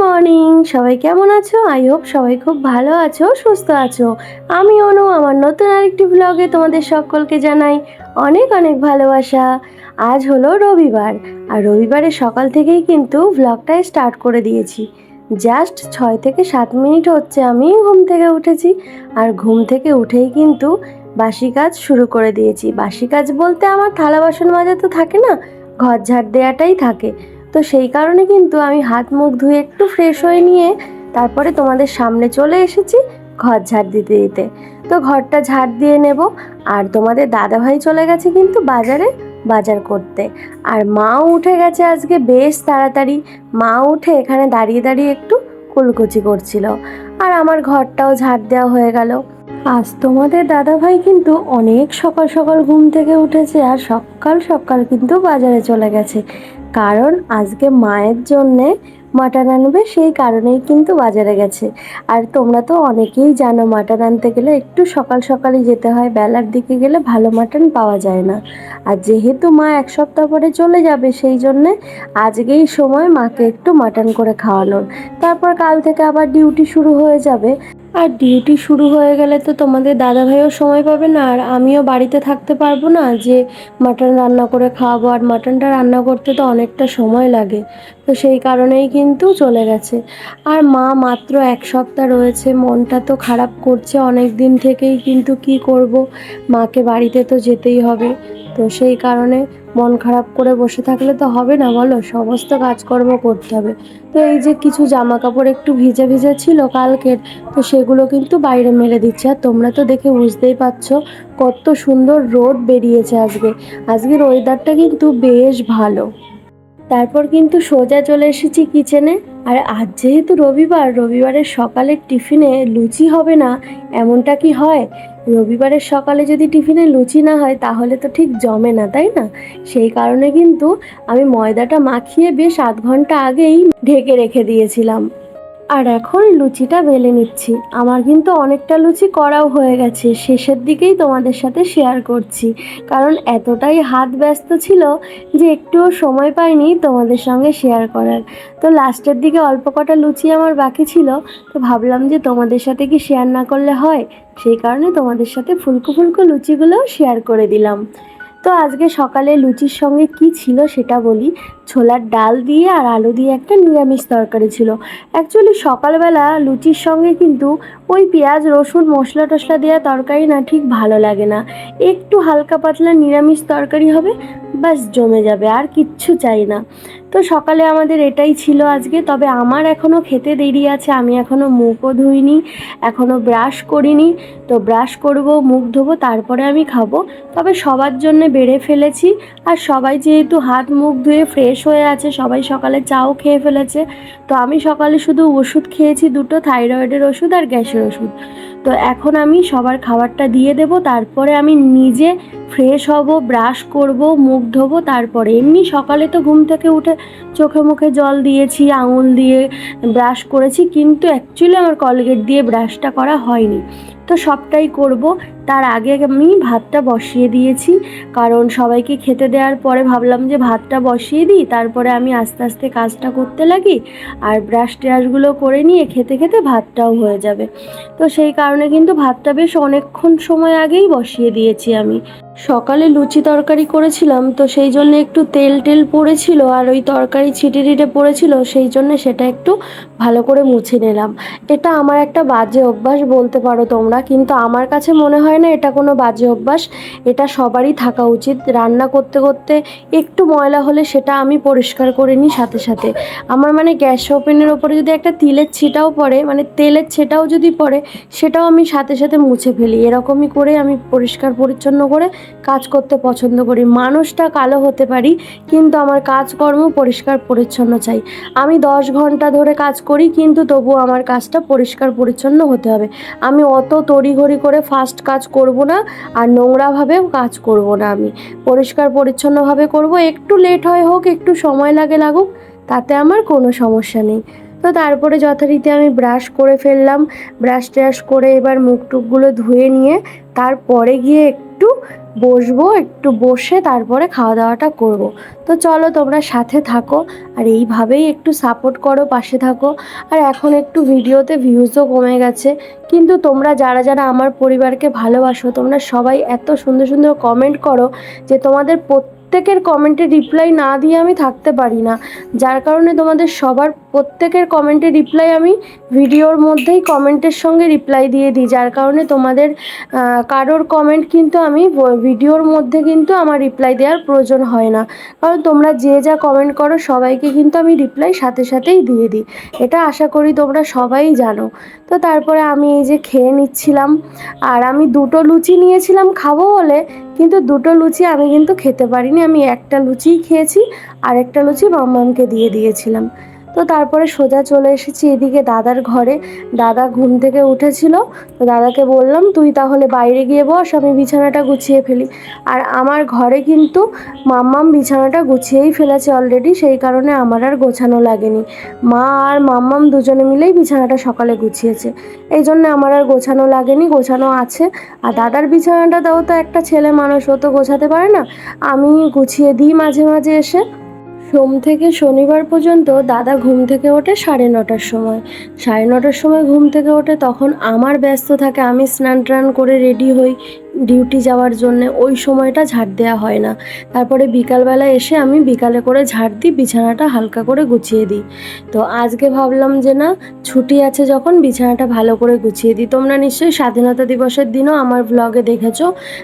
Morning. সবাই কেমন আছো? আই হোপ সবাই খুব ভালো আছো, সুস্থ আছো। আমি অনু, আমার নতুন আরেকটি ব্লগে তোমাদের সকলকে জানাই অনেক অনেক ভালোবাসা। আজ হলো রবিবার, আর রবিবারের সকাল থেকেই কিন্তু ব্লগটা স্টার্ট করে দিয়েছি। জাস্ট ছয় থেকে সাত মিনিট হচ্ছে আমি ঘুম থেকে উঠেছি, আর ঘুম থেকে উঠেই কিন্তু বাসি কাজ শুরু করে দিয়েছি। বাসি কাজ বলতে আমার থালা বাসন মাজা তো থাকে না, ঘর ঝাড় দেওয়াটাই থাকে। তো সেই কারণে কিন্তু আমি হাত মুখ ধুয়ে একটু ফ্রেশ হয়ে নিয়ে তারপরে তোমাদের সামনে চলে এসেছি ঘর ঝাড় দিতে দিতে। তো ঘরটা ঝাড় দিয়ে নেব। আর তোমাদের দাদাভাই চলে গেছে কিন্তু বাজারে বাজার করতে। আর মাও উঠে গেছে আজকে বেশ তাড়াতাড়ি। মা উঠে এখানে দাঁড়িয়ে দাঁড়িয়ে একটু কুলকুচি করছিল। আর আমার ঘরটাও ঝাড় দেওয়া হয়ে গেল। আজ তোমাদের দাদাভাই কিন্তু অনেক সকাল সকাল ঘুম থেকে উঠেছে আর সকাল সকাল কিন্তু বাজারে চলে গেছে। কারণ আজকে মায়ের জন্যে মাটন আনবে, সেই কারণেই কিন্তু বাজারে গেছে। আর তোমরা তো অনেকেই জানো, মাটন আনতে গেলে একটু সকাল সকালই যেতে হয়, বেলার দিকে গেলে ভালো মাটন পাওয়া যায় না। আর যেহেতু মা এক সপ্তাহ পরে চলে যাবে, সেই জন্যে আজকেই সময় মাকে একটু মাটন করে খাওয়ানোর। তারপর কাল থেকে আবার ডিউটি শুরু হয়ে যাবে। আর ডিউটি শুরু হয়ে গেলে তো তোমাদের দাদা ভাইও সময় পাবে না, আর আমিও বাড়িতে থাকতে পারব না যে মাটন রান্না করে খাওয়াবো, আর মাটনটা রান্না করতে তো অনেকটা সময় লাগে। তো সেই কারণেই কিন্তু চলে গেছে। আর মা মাত্র এক সপ্তাহ রয়েছে, মনটা তো খারাপ করছে, অনেক দিন থেকেই কিন্তু কি করব? মাকে বাড়িতে তো যেতেই হবে। তো সেই কারণে মন খারাপ করে বসে থাকলে তো হবে না বলো? সমস্ত কাজকর্ম করতে হবে। তো এই যে কিছু জামা কাপড় একটু ভিজে ভিজে ছিল কালকের, তো সেগুলো কিন্তু বাইরে মেলে দিচ্ছে। আর তোমরা তো দেখে বুঝতেই পারছ কত সুন্দর রোদ বেরিয়েছে আজকে। আজকের ওয়েদারটা কিন্তু বেশ ভালো। তারপর কিন্তু সোজা চলে এসেছি কিচেনে। আর আজ যেহেতু রবিবার, রবিবারের সকালের টিফিনে লুচি হবে না, এমনটা কি হয়? রবিবারের সকালে যদি টিফিনে লুচি না হয়, তাহলে তো ঠিক জমে না, তাই না? সেই কারণে কিন্তু আমি ময়দাটা মাখিয়ে বেশ আধ ঘণ্টা আগেই ঢেকে রেখে দিয়েছিলাম। আর এখন লুচিটা বেলে নিচ্ছি। আমার কিন্তু অনেকটা লুচি করাও হয়ে গেছে। শেষের দিকেই তোমাদের সাথে শেয়ার করছি। কারণ এতটাই হাত ব্যস্ত ছিল যে একটুও সময় পাইনি তোমাদের সঙ্গে শেয়ার করার। তো লাস্টের দিকে অল্প কটা লুচি আমার বাকি ছিল। তো ভাবলাম যে তোমাদের সাথে কি শেয়ার না করলে হয়? সেই কারণে তোমাদের সাথে ফুলকো ফুলকো লুচিগুলোও শেয়ার করে দিলাম। তো আজকে সকালে লুচির সঙ্গে কি ছিল সেটা বলি। ছোলার ডাল দিয়ে আর আলু দিয়ে একটা নিরামিষ তরকারি ছিল। অ্যাকচুয়ালি সকালবেলা লুচির সঙ্গে কিন্তু ওই পেঁয়াজ, রসুন, মশলা টশলা দেওয়া তরকারি না ঠিক ভালো লাগে না। একটু হালকা পাতলা নিরামিষ তরকারি হবে, ব্যাস জমে যাবে, আর কিচ্ছু চাই না। তো সকালে আমাদের এটাই ছিল আজকে, তবে আমার এখনও খেতে দেরি আছে, আমি এখনও মুখও ধুইনি এখনও ব্রাশ করিনি, তো ব্রাশ করব, মুখ ধোবো, তারপরে আমি খাব। তবে সবার জন্য বেড়ে ফেলেছি, আর সবাই যেহেতু হাত মুখ ধুয়ে ফ্রেশ হয়ে আছে, সবাই সকালে চাও খেয়ে ফেলেছে, তো আমি সকালে শুধু ওষুধ খেয়েছি দুটো, থাইরয়েডের ওষুধ আর গ্যাসের ওষুধ। তো এখন আমি সবার খাবারটা দিয়ে দেব, তারপরে আমি নিজে ফ্রেশ হব ব্রাশ করব, মুখ ধোবো, তারপরে এমনি সকালে তো ঘুম থেকে উঠে চোখে মুখে জল দিয়েছি, আঙুল দিয়ে ব্রাশ করেছি, কিন্তু অ্যাকচুয়ালি আমার কলগেট দিয়ে ব্রাশটা করা হয়নি। তো সবটাই করব তার আগে আমি ভাতটা বসিয়ে দিয়েছি, কারণ সবাইকে খেতে দেওয়ার পরে ভাবলাম যে ভাতটা বসিয়ে দিই, তারপরে আমি আস্তে আস্তে কাজটা করতে লাগি আর ব্রাশ ট্রাশগুলো করে নিয়ে খেতে খেতে ভাতটাও হয়ে যাবে। তো সেই কারণে কিন্তু ভাতটা বেশ অনেকক্ষণ সময় আগেই বসিয়ে দিয়েছি আমি। সকালে লুচি তরকারি করেছিলাম, তো সেই জন্য একটু তেল টেল পড়েছিল আর ওই তরকারি ছিটে টিটে পড়েছিল, সেই জন্য সেটা একটু ভালো করে মুছে নিলাম। এটা আমার একটা বাজে অভ্যাস বলতে পারো তোমরা, কিন্তু আমার কাছে মনে হয় না, এটা কোনো বাজে অভ্যাস। এটা সবারই থাকা উচিত। রান্না করতে করতে একটু ময়লা হলে সেটা আমি পরিষ্কার করে নিই সাথে সাথে। আমার মানে গ্যাস ওপেনের ওপরে যদি একটা তিলের ছিটাও পড়ে মানে তেলের ছেটাও যদি পড়ে, সেটাও আমি সাথে সাথে মুছে ফেলি। এরকমই করে আমি পরিষ্কার পরিচ্ছন্ন করে কাজ করতে পছন্দ করি। মানুষটা কালো হতে পারি, কিন্তু আমার কাজকর্ম পরিষ্কার পরিচ্ছন্ন চাই। আমি দশ ঘণ্টা ধরে কাজ করি, কিন্তু তবুও আমার কাজটা পরিষ্কার পরিচ্ছন্ন হতে হবে। আমি অত তড়িঘড়ি করে ফাস্ট কাজ করব না, আর নোংরাভাবেও কাজ করব না আমি। পরিষ্কার পরিচ্ছন্নভাবে করব, একটু লেট হয় হোক, একটু সময় লাগে লাগুক, তাতে আমার কোনো সমস্যা নেই। তো তারপরে যথারীতি আমি ব্রাশ করে ফেললাম। ব্রাশ ট্রাশ করে এবার মুখ টুকগুলো ধুয়ে নিয়ে, তারপরে গিয়ে একটু বসবো, একটু বসে তারপরে খাওয়া দাওয়াটা করব। তো চলো তোমরা সাথে থাকো আর এইভাবেই একটু সাপোর্ট করো, পাশে থাকো। আর এখন একটু ভিডিওতে ভিউজও কমে গেছে। কিন্তু তোমরা যারা যারা আমার পরিবারকে ভালোবাসো, তোমরা সবাই এত সুন্দর সুন্দর কমেন্ট করো যে তোমাদের প্রত্যেকের কমেন্টে রিপ্লাই না দিয়ে আমি থাকতে পারি না। যার কারণে তোমাদের সবার প্রত্যেকের কমেন্টে রিপ্লাই আমি ভিডিওর মধ্যেই কমেন্টের সঙ্গে রিপ্লাই দিয়ে দিই, যার কারণে তোমাদের কারোর কমেন্ট কিন্তু আমি ভিডিওর মধ্যে কিন্তু আমার রিপ্লাই দেওয়ার প্রয়োজন হয় না। কারণ তোমরা যে যা কমেন্ট করো, সবাইকে কিন্তু আমি রিপ্লাই সাথে সাথেই দিয়ে দিই। এটা আশা করি তোমরা সবাই জানো। তো তারপরে আমি এই যে খেয়ে নিচ্ছিলাম, আর আমি দুটো লুচি নিয়েছিলাম খাব বলে, কিন্তু দুটো লুচি আমি কিন্তু খেতে পারিনি। আমি একটা লুচিই খেয়েছি আর একটা লুচি মাম্মামকে দিয়ে দিয়েছিলাম। তো তারপরে সোজা চলে এসেছি এদিকে দাদার ঘরে। দাদা ঘুম থেকে উঠেছিল, তো দাদাকে বললাম, তুই তাহলে বাইরে গিয়ে বস, আমি বিছানাটা গুছিয়ে ফেলি। আর আমার ঘরে কিন্তু মাম্মাম বিছানাটা গুছিয়েই ফেলেছে অলরেডি সেই কারণে আমার আর গোছানো লাগেনি। মা আর মাম্মাম দুজনে মিলেই বিছানাটা সকালে গুছিয়েছে। এই জন্য আমার আর গোছানো লাগেনি, গোছানো আছে। আর দাদার বিছানাটাতেও তো একটা ছেলে মানুষ, ও তো গোছাতে পারে না। আমি গুছিয়ে দিই মাঝে মাঝে এসে। সোম থেকে শনিবার পর্যন্ত দাদা ঘুম থেকে ওঠে সাড়ে নটার সময়। সাড়ে নটার সময় ঘুম থেকে ওঠে তখন আমার ব্যস্ত থাকে, আমি স্নান টান করে রেডি হই। ডিউটি যাওয়ার জন্য ওই সময়টা ঝাড় দেওয়া হয় না। তারপরে বিকালবেলা এসে আমি বিকালে করে ঝাড় দিই, বিছানাটা হালকা করে গুছিয়ে দিই। তো আজকে ভাবলাম যে না, ছুটি আছে যখন বিছানাটা ভালো করে গুছিয়ে দিই। তোমরা নিশ্চয়ই স্বাধীনতা দিবসের দিনও আমার ব্লগে দেখেছ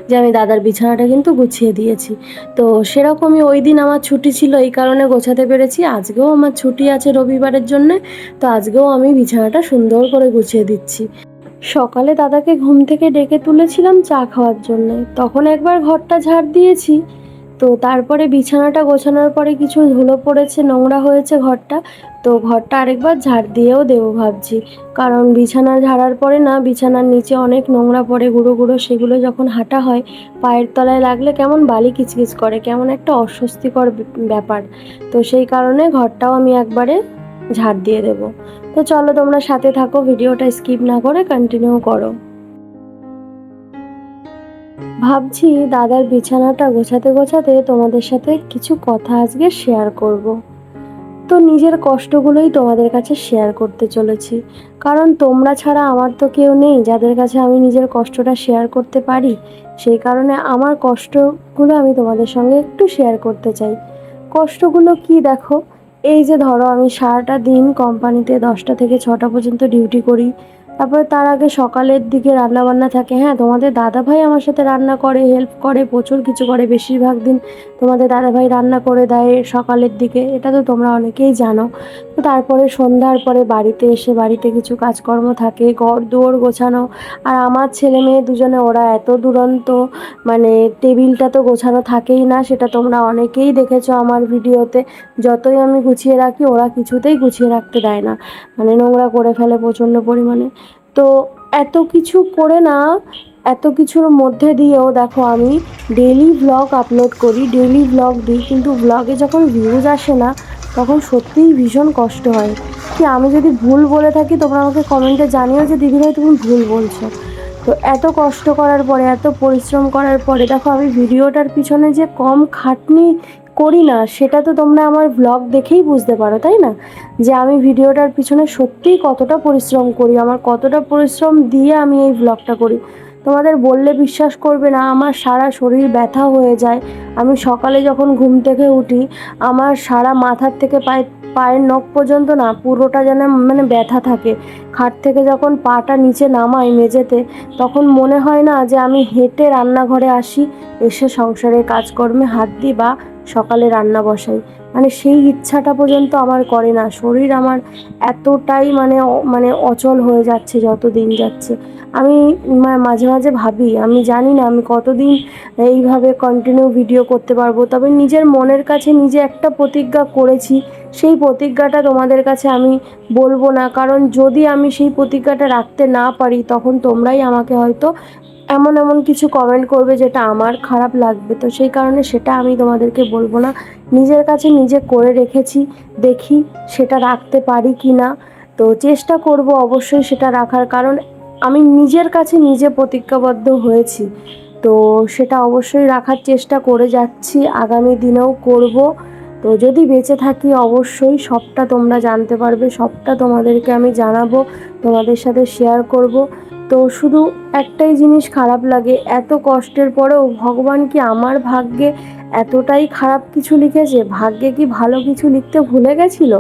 যে আমি দাদার বিছানাটা কিন্তু গুছিয়ে দিয়েছি। তো সেরকমই ওই দিন আমার ছুটি ছিল, এই কারণে গোছাতে পেরেছি। আজকেও আমার ছুটি আছে রবিবারের জন্য, তো আজকেও আমি বিছানাটা সুন্দর করে গুছিয়ে দিচ্ছি। সকালে দাদাকে ঘুম থেকে ডেকে তুলেছিলাম চা খাওয়ার জন্য। তখন একবার ঘরটা ঝাড় দিয়েছি। তো তারপরে বিছানাটা গোছানোর পরে কিছু ধুলো পড়েছে, নোংরা হয়েছে ঘরটা। তো ঘরটা আরেকবার ঝাড় দিয়েও দেবো ভাবছি। কারণ বিছানা ঝাড়ার পরে না, বিছানার নিচে অনেক নোংরা পড়ে, গুঁড়ো গুঁড়ো, সেগুলো যখন হাঁটা হয়, পায়ের তলায় লাগলে কেমন বালি কিচকিচ করে, কেমন একটা অস্বস্তিকর ব্যাপার। তো সেই কারণে ঘরটাও আমি একবারে ঝাড় দিয়ে দেবো। তো চলো তোমরা সাথে থাকো, ভিডিওটা স্কিপ না করে কন্টিনিউ করো। ভাবছি দাদার বিছানাটা গোছাতে গোছাতে তোমাদের সাথে কিছু কথা আজকে শেয়ার করব। তো নিজের কষ্টগুলোই তোমাদের কাছে শেয়ার করতে চলেছি। কারণ তোমরা ছাড়া আমার তো কেউ নেই, যাদের কাছে আমি নিজের কষ্টটা শেয়ার করতে পারি, সেই কারণে আমার কষ্টগুলো আমি তোমাদের সঙ্গে একটু শেয়ার করতে চাই। কষ্টগুলো কি দেখো? এই যে ধরো আমি সারাটা দিন কোম্পানিতে দশটা থেকে ছটা পর্যন্ত ডিউটি করি। তারপরে তার আগে সকালের দিকে রান্না বান্না থাকে। হ্যাঁ তোমাদের দাদাভাই আমার সাথে রান্না করে হেল্প করে, প্রচুর কিছু করে, বেশিরভাগ দিন তোমাদের দাদাভাই রান্না করে দেয় সকালের দিকে। এটা তো তোমরা অনেকেই জানো। তো তারপরে সন্ধ্যার পরে বাড়িতে এসে বাড়িতে কিছু কাজকর্ম থাকে, ঘর দুয়ার গোছানো। আর আমার ছেলে মেয়ে দুজনে, ওরা এত দুরন্ত মানে টেবিলটা তো গোছানো থাকেই না, সেটা তোমরা অনেকেই দেখেছ আমার ভিডিওতে। যতই আমি গুছিয়ে রাখি, ওরা কিছুতেই গুছিয়ে রাখতে দেয় না। মানে নোংরা করে ফেলে প্রচণ্ড পরিমাণে। তো এত কিছু করে না, এত কিছুর মধ্যে দিয়েও দেখো আমি ডেলি ব্লগ আপলোড করি ডেলি ব্লগ দিই, কিন্তু ব্লগে যখন ভিউজ আসে না, তখন সত্যিই ভীষণ কষ্ট হয়। কি আমি যদি ভুল বলে থাকি, তোমরা আমাকে কমেন্টে জানিও যে, দিদিভাই, তুমি ভুল বলছো। তো এত কষ্ট করার পরে, এত পরিশ্রম করার পরে, দেখো আমি ভিডিওটার পিছনে যে কম খাটনি করি না, সেটা তো তোমরা আমার ব্লগ দেখেই বুঝতে পারো, তাই না? যে আমি ভিডিওটার পিছনে সত্যিই কতটা পরিশ্রম করি, আমার কতটা পরিশ্রম দিয়ে আমি এই ব্লগটা করি। তোমাদের বললে বিশ্বাস করবে না, আমার সারা শরীর ব্যথা হয়ে যায়। আমি সকালে যখন ঘুম থেকে উঠি, আমার সারা মাথার থেকে পায়ে, পায়ের নখ পর্যন্ত না, পুরোটা যেন মানে ব্যথা থাকে। খাট থেকে যখন পাটা নিচে নামাই মেঝেতে, তখন মনে হয় না যে আমি হেঁটে রান্নাঘরে আসি, এসে সংসারের কাজকর্মে হাত দিই বা সকালে রান্না বসাই। মানে সেই ইচ্ছাটা পর্যন্ত আমার করে না। শরীর আমার এতটাই মানে মানে অচল হয়ে যাচ্ছে যত দিন যাচ্ছে। আমি মাঝে মাঝে ভাবি, আমি জানি না আমি কতদিন এইভাবে কন্টিনিউ ভিডিও করতে পারব। তবে নিজের মনের কাছে নিজে একটা প্রতিজ্ঞা করেছি সেই প্রতিজ্ঞাটা তোমাদের কাছে আমি বলব না। কারণ যদি আমি সেই প্রতিজ্ঞাটা রাখতে না পারি, তখন তোমরাই আমাকে হয়তো এমন এমন কিছু কমেন্ট করবে যেটা আমার খারাপ লাগবে। তো সেই কারণে সেটা আমি তোমাদেরকে বলব না। নিজের কাছে নিজে করে রেখেছি, দেখি সেটা রাখতে পারি কি না তো চেষ্টা করব অবশ্যই সেটা রাখার। কারণ আমি নিজের কাছে নিজে প্রতিজ্ঞাবদ্ধ হয়েছি। তো সেটা অবশ্যই রাখার চেষ্টা করে যাচ্ছি। আগামী দিনেও করব। তো যদি বেঁচে থাকি অবশ্যই সবটা তোমরা জানতে পারবে, সবটা তোমাদেরকে আমি জানাব, তোমাদের সাথে শেয়ার করব। তো শুধু একটাই জিনিস খারাপ লাগে, এত কষ্টের পরেও ভগবান কি আমার ভাগ্যে এতটাই খারাপ কিছু লিখেছে? ভাগ্যে কি ভালো কিছু লিখতে ভুলে গেছিল?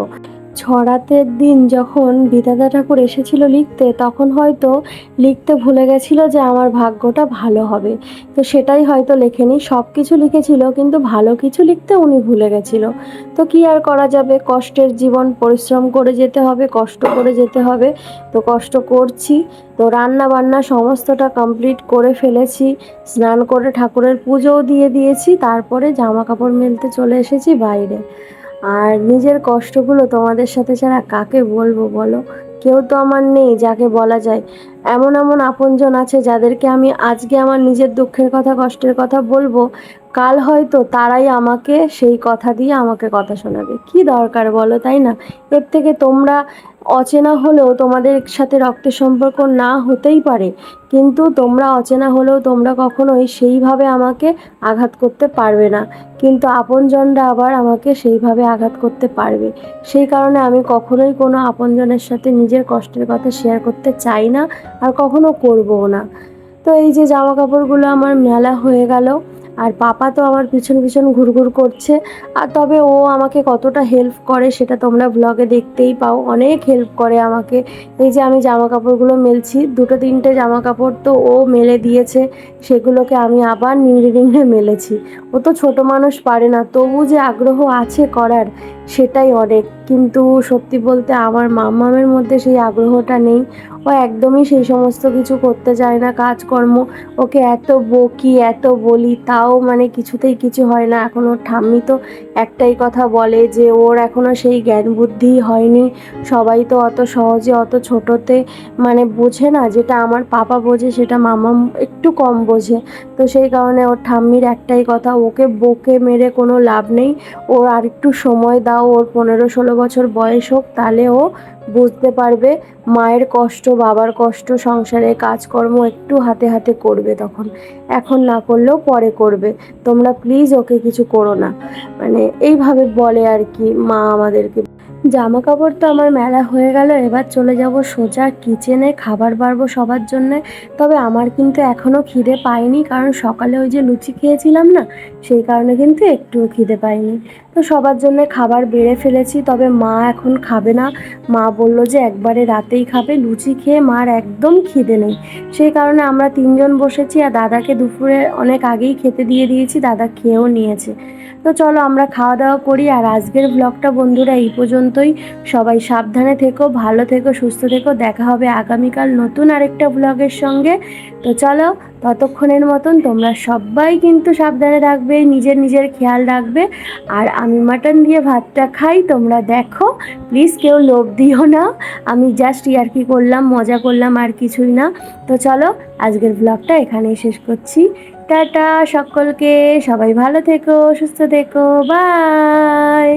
ছড়াতের দিন যখন বিধাতা ঠাকুর এসেছিল লিখতে, তখন হয়তো লিখতে ভুলে গেছিল যে আমার ভাগ্যটা ভালো হবে। তো সেটাই হয়তো লেখেনি সব কিছু লিখেছিল, কিন্তু ভালো কিছু লিখতে উনি ভুলে গেছিল। তো কি আর করা যাবে? কষ্টের জীবন, পরিশ্রম করে যেতে হবে, কষ্ট করে যেতে হবে। তো কষ্ট করছি, তো রান্না বান্না সমস্তটা কমপ্লিট করে ফেলেছি, স্নান করে ঠাকুরের পুজোও দিয়ে দিয়েছি, তারপরে জামা কাপড় মেলতে চলে এসেছি বাইরে। আর নিজের কষ্টগুলো তোমাদের সাথে ছাড়া কাকে বলব বলো? কেউ তো আমার নেই যাকে বলা যায়। এমন এমন আপনজন আছে যাদেরকে আমি আজকে আমার নিজের দুঃখের কথা, কষ্টের কথা বলব। কাল হয়তো তারাই আমাকে সেই কথা দিয়ে আমাকে কথা শোনাবে। কি দরকার বলো, তাই না? এর থেকে তোমরা অচেনা হলেও তোমাদের সাথে রক্তের সম্পর্ক না হতেই পারে। কিন্তু তোমরা অচেনা হলেও তোমরা কখনোই সেইভাবে আমাকে আঘাত করতে পারবে না। কিন্তু আপনজনরা আবার আমাকে সেইভাবে আঘাত করতে পারবে। সেই কারণে আমি কখনোই কোনো আপনজনের সাথে নিজের কষ্টের কথা শেয়ার করতে চাই না আর কখনো করবও না। তো এই যে জামা কাপড়গুলো আমার মেলা হয়ে গেল। আর পাপা তো আমার পিছন পিছন ঘুরঘুর করছে। আর তবে ও আমাকে কতটা হেল্প করে সেটা তোমরা ব্লগে দেখতেই পাও। অনেক হেল্প করে আমাকে। এই যে আমি জামা কাপড়গুলো মেলছি, দুটো তিনটে জামা কাপড় তো ও মেলে দিয়েছে, সেগুলোকে আমি আবার নিংড়ে নিংড়ে মেলেছি। ও তো ছোট মানুষ পারে না, তবু যে আগ্রহ আছে করার সেটাই অনেক। কিন্তু সত্যি বলতে আমার মামামের মধ্যে সেই আগ্রহটা নেই। ও একদমই সেই সমস্ত কিছু করতে চায় না, কাজকর্ম। ওকে এত বকি, এত বলি, তাও মানে কিছুতেই কিছু হয় না। এখন ওর ঠাম্মি তো একটাই কথা বলে যে, ওর এখনও সেই জ্ঞান বুদ্ধি হয়নি। সবাই তো অত সহজে, অত ছোটোতে মানে বোঝে না। যেটা আমার পাপা বোঝে, সেটা মামা একটু কম বোঝে। তো সেই কারণে ওর ঠাম্মির একটাই কথা, ওকে বকে মেরে কোনো লাভ নেই। ওর আর একটু সময় দাও। ওর পনেরো ষোলো বছর বয়স হোক, তাহলে ও বুঝতে পারবে মায়ের কষ্ট, বাবার কষ্ট, সংসারে কাজকর্ম একটু হাতে হাতে করবে তখন। এখন না করলেও পরে করবে। তোমরা প্লিজ ওকে কিছু করো না। মানে এইভাবে বলে আর কি মা আমাদেরকে। জামা কাপড় তো আমার মেলা হয়ে গেল, এবার চলে যাব সোজা কিচেনে খাবার বাড়বো সবার জন্য। তবে আমার কিন্তু এখনও খিদে পাইনি, কারণ সকালে ওই যে লুচি খেয়েছিলাম না, সেই কারণে কিন্তু একটুও খিদে পাইনি। তো সবার জন্য খাবার বেড়ে ফেলেছি, তবে মা এখন খাবে না। মা বলল যে একবারে রাতেই খাবে, লুচি খেয়ে মার একদম খিদে নেই। সেই কারণে আমরা তিনজন বসেছি, আর দাদাকে দুপুরে অনেক আগেই খেতে দিয়ে দিয়েছি, দাদা খেয়েও নিয়েছে। তো চলো আমরা খাওয়া দাওয়া করি আর আজকের ব্লগটা বন্ধুরা এই পর্যন্তই। সবাই সাবধানে থেকো, ভালো থেকো, সুস্থ থেকো। দেখা হবে আগামীকাল নতুন আরেকটা ব্লগের সঙ্গে। তো চলো, ততক্ষণের মতন তোমরা সবাই কিন্তু সাবধানে থাকবে, নিজের নিজের খেয়াল রাখবে। আর আমি মাটন দিয়ে ভাতটা খাই, তোমরা দেখো। প্লিজ কেউ লোভ দিও না। আমি জাস্ট ইয়ার্কি করলাম, মজা করলাম, আর কিছুই না। তো চলো, আজকের ব্লগটা এখানেই শেষ করছি। টাটা সকলকে সবাই ভালো থেকো সুস্থ থেকো বাই